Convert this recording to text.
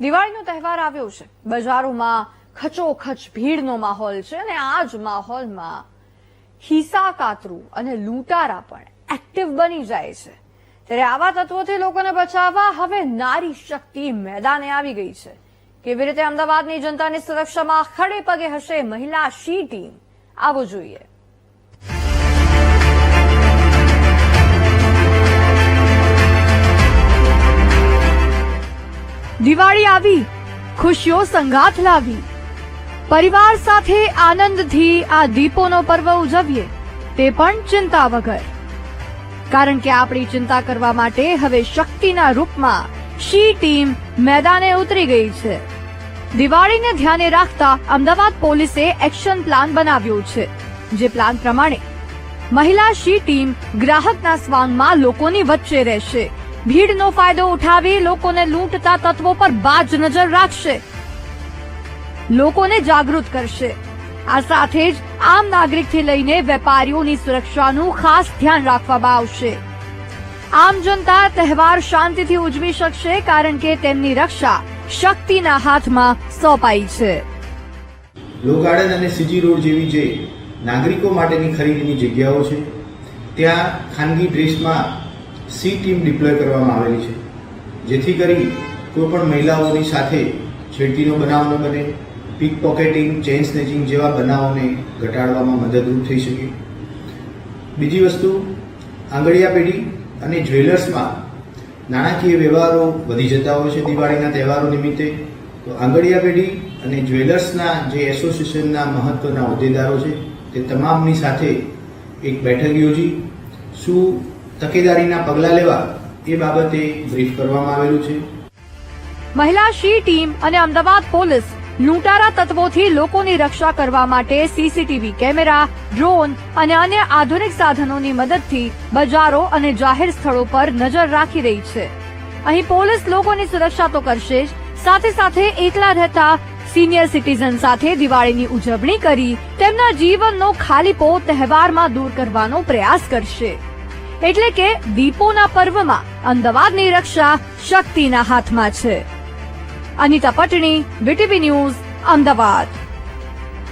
દિવાળીનો તહેવાર આવ્યો છે. બજારોમાં ખચોખચ ભીડનો માહોલ છે અને આ જ માહોલમાં ખિસ્સા કાતરું અને લૂંટારા પણ એક્ટિવ બની જાય છે. ત્યારે આવા તત્વોથી લોકોને બચાવવા હવે નારી શક્તિ મેદાને આવી ગઈ છે. કેવી રીતે અમદાવાદની જનતાની સુરક્ષામાં ખડે પગે હશે મહિલા શી ટીમ? આવો જોઈએ. દિવાળી આવી, ખુશીઓ સંગાથ લાવી. પરિવાર સાથે આનંદથી આ દીપોનો પર્વ ઉજવીએ, તે પણ ચિંતા વગર. કારણ કે આપણી ચિંતા કરવા માટે હવે શક્તિના રૂપમાં શી ટીમ મેદાને ઉતરી ગઈ છે. દિવાળીને ધ્યાને રાખતા અમદાવાદ પોલીસે એક્શન પ્લાન બનાવ્યો છે, જે પ્લાન પ્રમાણે મહિલા શી ટીમ ગ્રાહકના સ્વાંગમાં લોકોની વચ્ચે રહેશે. ભીડનો ફાયદો ઉઠાવી લોકોને લૂંટતા તત્વો પર બાજ નજર રાખશે. લોકોને જાગૃત કરશે. આ સાથે જ આમ નાગરિકથી લઈને વેપારીઓની સુરક્ષાનું ખાસ ધ્યાન રાખવામાં આવશે. આમ જનતા તહેવાર શાંતિથી ઉજવી શકશે કારણ કે તેમની રક્ષા શક્તિના હાથમાં સોંપાઈ છે. લો ગાર્ડન અને સીજી રોડ જેવી જે નાગરિકો માટેની ખરીદીની જગ્યાઓ છે, ત્યાં ખાનગી ડ્રેસમાં સી ટીમ ડિપ્લોય કરવામાં આવેલી છે. જેથી કરી કોઈ પણ મહિલાઓની સાથે છેડતીનો બનાવ ન બને પિક પોકેટિંગ ચેઇન સ્નેચિંગ જેવા બનાવોને ઘટાડવામાં મદદરૂપ થઈ શકે. બીજી વસ્તુ, આંગળીયા પેઢી અને જ્વેલર્સમાં નાણાકીય વ્યવહારો વધી જતા હોય છે દિવાળીના તહેવારો નિમિત્તે. તો આંગળીયા પેઢી અને જ્વેલર્સના જે એસોસિએશનના મહત્વના હોદ્દેદારો છે તે તમામની સાથે એક બેઠક યોજી. શું તકેદારીના પગલાં લેવા એ બાબતે બ્રીફ કરવામાં આવેલું છે. મહિલા શી ટીમ અને અમદાવાદ પોલીસ લૂંટારા તત્વોથી લોકોની રક્ષા કરવા માટે સીસીટીવી કેમેરા, ડ્રોન અને અન્ય આધુનિક સાધનોની મદદથી બજારો અને જાહેર સ્થળો પર નજર રાખી રહી છે. અહીં પોલીસ લોકોની સુરક્ષા તો કરશે જ, સાથે સાથે એકલા રહેતા સિનિયર સિટીઝન સાથે દિવાળીની ઉજવણી કરી તેમના જીવનનો ખાલીપો તહેવારમાં દૂર કરવાનો પ્રયાસ કરશે. એટલે કે દીપોના પર્વમાં અમદાવાદની રક્ષા શક્તિના હાથમાં છે. Anita Patni VTV news Ahmedabad.